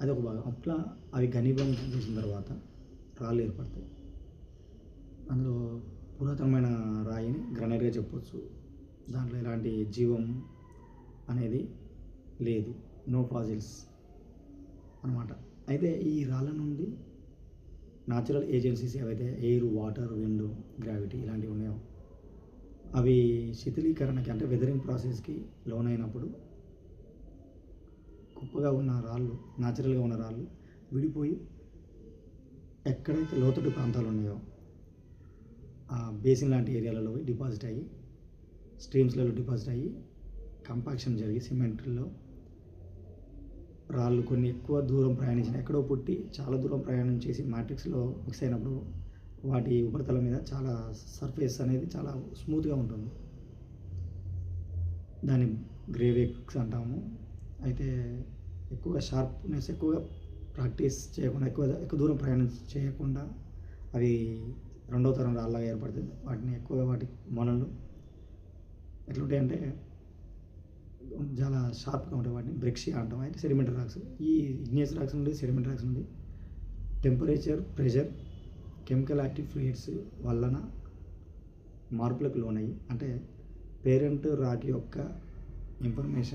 అది ఒక భాగం. అట్లా అవి ఘనీభవనం చేసిన తర్వాత రాళ్ళు ఏర్పడతాయి. అందులో పురాతనమైన రాయిని గ్రనైట్గా చెప్పొచ్చు. దాంట్లో ఎలాంటి జీవం అనేది లేదు. నో ఫాజిల్స్ అనమాట అయితే ఈ రాళ్ళ నుండి న్యాచురల్ ఏజెన్సీస్ ఏవైతే ఎయిర్ వాటర్ విండ్ గ్రావిటీ ఇలాంటివి ఉన్నాయో అవి శిథిలీకరణకి అంటే వెదరింగ్ ప్రాసెస్కి లోనైనప్పుడు కుప్పగా ఉన్న రాళ్ళు న్యాచురల్గా ఉన్న రాళ్ళు విడిపోయి ఎక్కడైతే లోతట్టు ప్రాంతాలు ఉన్నాయో ఆ బేసిన్ లాంటి ఏరియాలలో డిపాజిట్ అయ్యి స్ట్రీమ్స్లలో డిపాజిట్ అయ్యి కంపాక్షన్ జరిగి సిమెంట్లో రాళ్ళు కొన్ని ఎక్కువ దూరం ప్రయాణించిన ఎక్కడో పుట్టి చాలా దూరం ప్రయాణం చేసి మ్యాట్రిక్స్లో మిక్స్ అయినప్పుడు వాటి ఉపరితలం మీద చాలా సర్ఫేస్ అనేది చాలా స్మూత్గా ఉంటుంది. దాన్ని గ్రేవేక్స్ అంటాము. అయితే ఎక్కువగా షార్ప్నెస్ ఎక్కువగా ప్రాక్టీస్ చేయకుండా ఎక్కువ ఎక్కువ దూరం ప్రయాణం చేయకుండా అవి రెండవ తరం రాళ్ళగా ఏర్పడుతుంది వాటిని ఎక్కువగా వాటి మొనలు ఎట్లుంటాయంటే చాలా షార్ప్గా ఉంటాయి. వాటిని బ్రెక్షియా అంటాం అయితే సెడిమెంటరీ రాక్స్ ఈ ఇగ్నియస్ రాక్స్ నుండి సెడిమెంటరీ రాక్స్ నుండి temperature pressure chemical active fluids వలన మార్పులకు లోనయ్యి అంటే పేరెంట్ రాక్ యొక్క ఇన్ఫర్మేషన్